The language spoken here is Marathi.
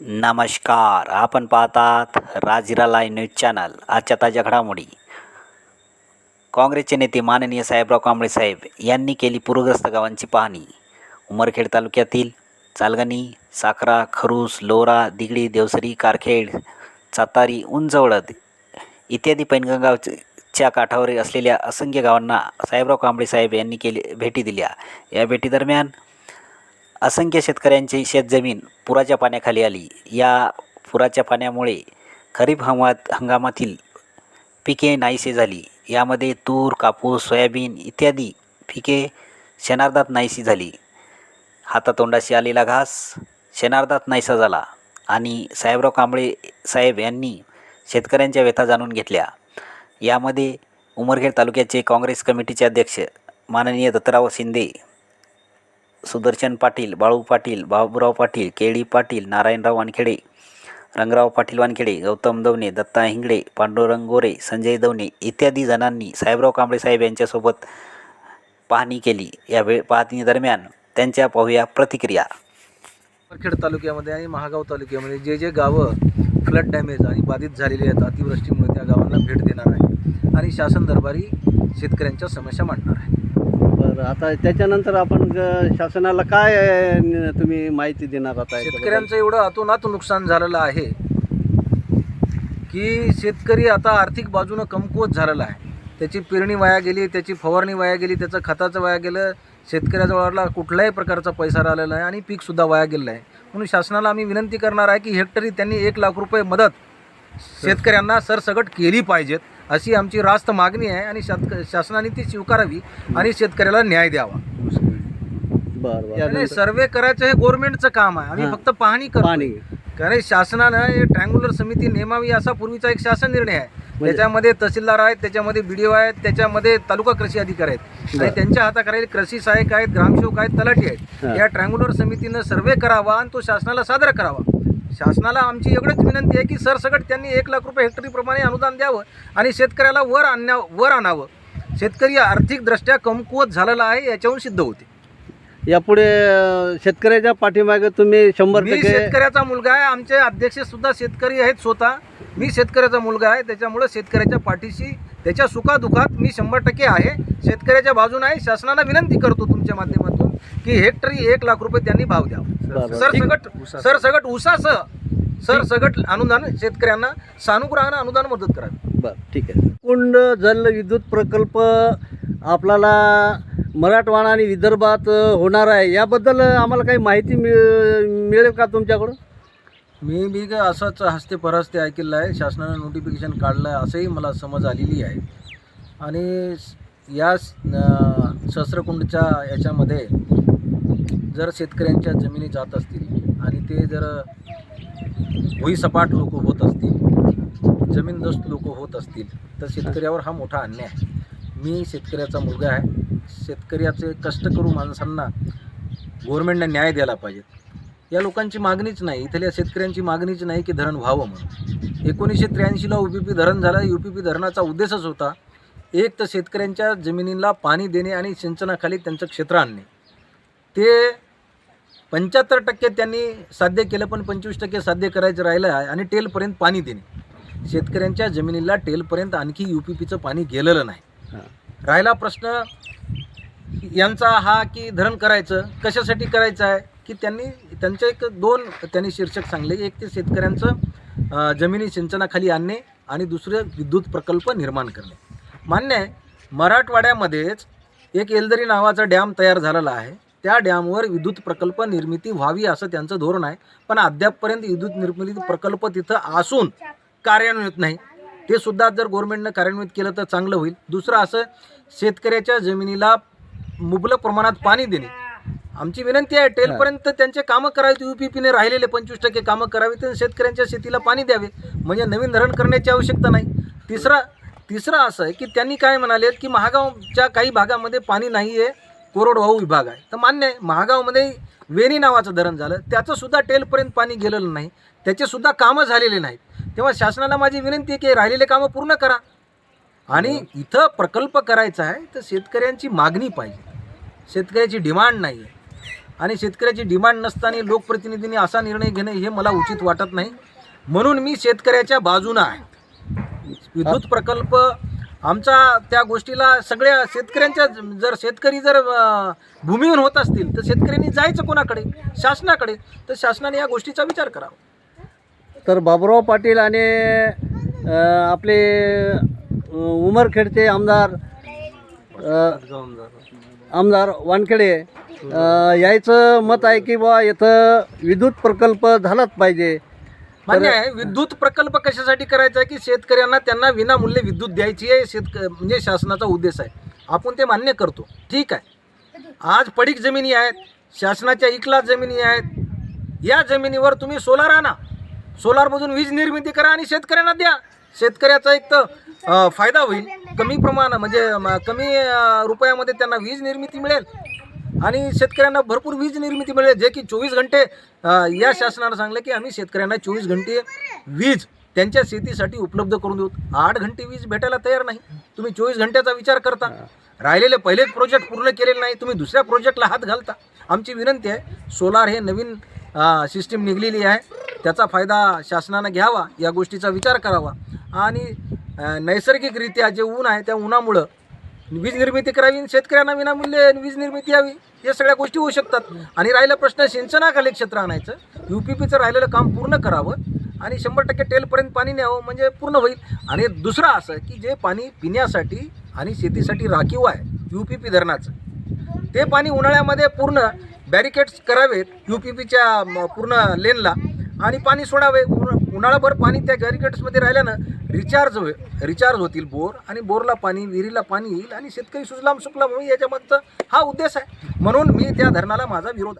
नमस्कार. आपण पाहतात राजिरा लाईव्ह न्यूज चॅनल. आजच्या ताज्या घडामोडी. काँग्रेसचे नेते माननीय साहेबराव कांबळे साहेब यांनी केली पूरग्रस्त गावांची पाहणी. उमरखेड तालुक्यातील चालगणी साखरा खरूस लोरा दिगडी देवसरी कारखेड चातारी उंजवळद इत्यादी पैनगंगाच्या काठावर असलेल्या असंख्य गावांना साहेबराव कांबळे साहेब यांनी केली भेटी दिल्या. या भेटीदरम्यान असंख्य शेतकऱ्यांची शेतजमीन पुराच्या पाण्याखाली आली. या पुराच्या पाण्यामुळे खरीप हंगामात हंगामातील पिके नाहीसे झाली. यामध्ये तूर कापूस सोयाबीन इत्यादी पिके शेणार्धात नाहीशी झाली. हातातोंडाशी आलेला घास शेणार्धात नाहीसा झाला आणि साहेबराव कांबळे साहेब यांनी शेतकऱ्यांच्या व्यथा जाणून घेतल्या. यामध्ये उमरखेड तालुक्याचे काँग्रेस कमिटीचे अध्यक्ष माननीय दत्तराव शिंदे सुदर्शन पाटील बाळू पाटील बाबूराव पाटील केळी पाटील नारायणराव वानखेडे रंगराव पाटील वानखेडे गौतम दवणे दत्ता हिंगडे पांडुरंग गोरे संजय दवणे इत्यादी जणांनी साहेबराव कांबळे साहेब यांच्यासोबत पाहणी केली. या वेळ पाहणीदरम्यान त्यांच्या पाहूया प्रतिक्रिया. खेड तालुक्यामध्ये आणि महागाव तालुक्यामध्ये जे जे गावं फ्लड डॅमेज आणि बाधित झालेली आहेत अतिवृष्टीमुळे त्या गावांना भेट देणार आहे. आणि शासन दरबारी शेतकऱ्यांच्या समस्या मांडणार आहे. बरं आता त्याच्यानंतर आपण ग- शासनाला काय न- तुम्ही माहिती देणार आता याच्याबद्दल? शेतकऱ्यांचं एवढं अतोनात नुकसान झालेलं आहे की शेतकरी आता आर्थिक बाजूनं कमकुवत झालेला आहे त्याची पेरणी वाया गेली त्याची फवारणी वाया गेली त्याचं खताचं वाया गेलं शेतकऱ्याजवळला कुठल्याही प्रकारचा पैसा राहिलेला आहे आणि पीकसुद्धा वाया गेलेलं आहे म्हणून शासनाला आम्ही विनंती करणार आहे की हेक्टरी त्यांनी एक लाख रुपये मदत शेतकऱ्यांना सरसगट केली पाहिजेत अशी आमची रास्त मागणी आहे आणि शात शासनाने ती स्वीकारावी आणि शेतकऱ्याला न्याय द्यावा. बरं बरं. आणि सर्वे करायचं हे गव्हर्नमेंटचं काम आहे. आम्ही. फक्त पाहणी करतो कारण शासनानं हे ट्रँग्युलर समिती नेमावी असा पूर्वीचा एक शासन निर्णय आहे. म्हणजे- त्याच्यामध्ये तहसीलदार आहेत त्याच्यामध्ये बी आहेत त्याच्यामध्ये तालुका कृषी अधिकारी आहेत. आणि. त्यांच्या हाताखाली कृषी सहाय्यक आहेत ग्रामसेवक आहेत तलाठी आहेत. या ट्रँग्युलर समितीनं सर्वे करावा आणि तो शासनाला सादर करावा. शासनाला आमची एवढंच विनंती आहे की सरसकट त्यांनी एक लाख रुपये हेक्टरीप्रमाणे अनुदान द्यावं आणि शेतकऱ्याला वर आणण्या वर आणावं. शेतकरी आर्थिकदृष्ट्या कमकुवत झालेला आहे याच्याहून सिद्ध होते. यापुढे शेतकऱ्याच्या पाठीमागे तुम्ही शंभर मी शेतकऱ्याचा मुलगा आहे आमचे अध्यक्ष सुद्धा शेतकरी आहेत स्वतः. मी शेतकऱ्याचा मुलगा आहे त्याच्यामुळे शेतकऱ्याच्या पाठीशी त्याच्या सुखादुखात मी शंभर टक्के आहे. शेतकऱ्याच्या बाजूने आहे शासनाला विनंती करतो तुमच्या माध्यमातून. की हेक्टरी एक लाख रुपये त्यांनी भाव द्यावा. सरसगट सरसगट उसासह सरसगट अनुदान शेतकऱ्यांना सानुग्रहानं अनुदान मदत करावी. बरं ठीक आहे. कुंड जल विद्युत प्रकल्प आपल्याला मराठवाडा आणि विदर्भात अ, होणार आहे. याबद्दल आम्हाला काही माहिती मिळ मिळेल का तुमच्याकडून? मी मी काय असंच हस्ते परहस्ते ऐकलेलं आहे शासनानं नोटिफिकेशन काढलं आहे असंही मला समज आलेली आहे. आणि स- या सहस्रकुंडच्या याच्यामध्ये जर शेतकऱ्यांच्या जमिनी जात असतील आणि ते जर भुईसपाट लोक होत असतील जमीनदोस्त लोक होत असतील तर शेतकऱ्यावर हा मोठा अन्याय आहे. मी शेतकऱ्याचा मुलगा आहे. शेतकऱ्याचे कष्ट करू माणसांना गव्हर्मेंटने न्याय द्यायला पाहिजे. या लोकांची मागणीच नाही. इथल्या शेतकऱ्यांची मागणीच नाही की धरण व्हावं म्हणून. एकोणीसशे त्र्याऐंशीला यू पी पी धरण झालं. यू पी पी धरणाचा उद्देशच होता एक तर शेतकऱ्यांच्या जमिनीला पाणी देणे आणि सिंचनाखाली त्यांचं क्षेत्र आणणे. ते पंच्याहत्तर टक्के त्यांनी साध्य केलं पण पंचवीस टक्के साध्य करायचं राहिलं आहे आणि टेलपर्यंत पाणी देणे. शेतकऱ्यांच्या जमिनीला टेलपर्यंत आणखी यू पी पीचं पाणी गेलेलं नाही. राहिला प्रश्न यांचा हा की धरण करायचं कशासाठी करायचं आहे की त्यांनी त्यांचे एक दोन त्यांनी शीर्षक सांगले. एक ते शेतकऱ्यांचं जमिनी सिंचनाखाली आणणे आणि दुसरं विद्युत प्रकल्प निर्माण करणे. मान्य आहे मराठवाड्यामध्येच एक एलदरी नावाचा डॅम तयार झालेला आहे. त्या डॅमवर विद्युत प्रकल्प निर्मिती व्हावी असं त्यांचं धोरण आहे. पण अद्यापपर्यंत विद्युत निर्मिती प्रकल्प तिथं असून कार्यान्वित नाही. ते सुद्धा जर गव्हर्नमेंटनं कार्यान्वित केलं तर चांगलं होईल. दुसरं असं शेतकऱ्याच्या जमिनीला मुबलक प्रमाणात पाणी देणे. आमची विनंती आहे टेलपर्यंत त्यांचे कामं करावीत यू पी पीने राहिलेले पंचवीस टक्के कामं करावीत आणि शेतकऱ्यांच्या शेतीला पाणी द्यावे. म्हणजे नवीन धरण करण्याची आवश्यकता नाही. तिसरा तिसरं असं आहे की त्यांनी काय म्हणाले की महागावच्या काही भागामध्ये पाणी नाही आहे कोरडवाहू विभाग आहे. तर मान्य आहे महागावमध्ये वेणी नावाचं धरण झालं त्याचंसुद्धा टेलपर्यंत पाणी गेलेलं नाही त्याचेसुद्धा कामं झालेले नाहीत. तेव्हा शासनाला माझी विनंती आहे की राहिलेले कामं पूर्ण करा. आणि इथं प्रकल्प करायचा आहे तर शेतकऱ्यांची मागणी पाहिजे. शेतकऱ्याची डिमांड नाही आहे आणि शेतकऱ्याची डिमांड नसताना लोकप्रतिनिधींनी असा निर्णय घेणे हे मला उचित वाटत नाही. म्हणून मी शेतकऱ्याच्या बाजूनं आहे. विद्युत प्रकल्प आमचा त्या गोष्टीला सगळ्या शेतकऱ्यांच्या जर शेतकरी जर भूमिहीन होत असतील तर शेतकऱ्यांनी जायचं कोणाकडे? शासनाकडे. तर शासनाने या गोष्टीचा विचार करावा. तर बाबुराव पाटील आणि आपले उमरखेडचे आमदार आमदार वानखेडे यायचं मत आहे की बा इथं विद्युत प्रकल्प झालाच पाहिजे. मान्य आहे विद्युत प्रकल्प कशासाठी करायचा आहे की शेतकऱ्यांना त्यांना विनामूल्य विद्युत द्यायची आहे शेतक म्हणजे शासनाचा उद्देश आहे. आपण ते मान्य करतो. ठीक आहे. आज पडीक जमिनी आहेत शासनाच्या इकला जमिनी आहेत. या जमिनीवर तुम्ही सोलार आणा. सोलारमधून वीज निर्मिती करा आणि शेतकऱ्यांना द्या. शेतकऱ्याचा एक तर फायदा होईल. कमी प्रमाण म्हणजे कमी रुपयामध्ये त्यांना वीज निर्मिती मिळेल. आणि शेतकऱ्यांना भरपूर वीज निर्मिती मिळेल. जे की चोवीस घंटे या शासनानं सांगलं की आम्ही शेतकऱ्यांना चोवीस घंटे वीज त्यांच्या शेतीसाठी उपलब्ध करून देऊ. आठ घंटे वीज भेटायला तयार नाही. तुम्ही चोवीस घंट्याचा विचार करता. राहिलेले पहिलेच प्रोजेक्ट पूर्ण केलेले नाही. तुम्ही दुसऱ्या प्रोजेक्टला हात घालता. आमची विनंती आहे सोलार हे नवीन सिस्टीम निघलेली आहे. त्याचा फायदा शासनानं घ्यावा या गोष्टीचा विचार करावा. आणि नैसर्गिकरित्या जे ऊन आहे त्या उन्हामुळं वीज निर्मिती करावी शेतकऱ्यांना विनामूल्य वीज निर्मिती यावी. या सगळ्या गोष्टी होऊ शकतात. आणि राहिला प्रश्न सिंचनाखाली क्षेत्र आणायचं. यू पी पीचं राहिलेलं काम पूर्ण करावं. आणि शंभर टक्के टेलपर्यंत पाणी न्यावं म्हणजे पूर्ण होईल. आणि दुसरं असं की जे पाणी पिण्यासाठी आणि शेतीसाठी राखीव आहे यू पी पी धरणाचं ते पाणी उन्हाळ्यामध्ये पूर्ण बॅरिकेड्स करावेत यू पी पीच्या पूर्ण लेनला आणि पाणी सोडावे. उन्हा- उन्हाळाभर पाणी त्या गॅरिकेट्समध्ये राहिल्यानं रिचार्ज होईल रिचार्ज होतील बोर आणि बोरला पाणी विहिरीला पाणी येईल आणि शेतकरी सुजलाम सुकलाम होईल याच्यामागचा हा उद्देश आहे. म्हणून मी त्या धरणाला माझा विरोध आहे.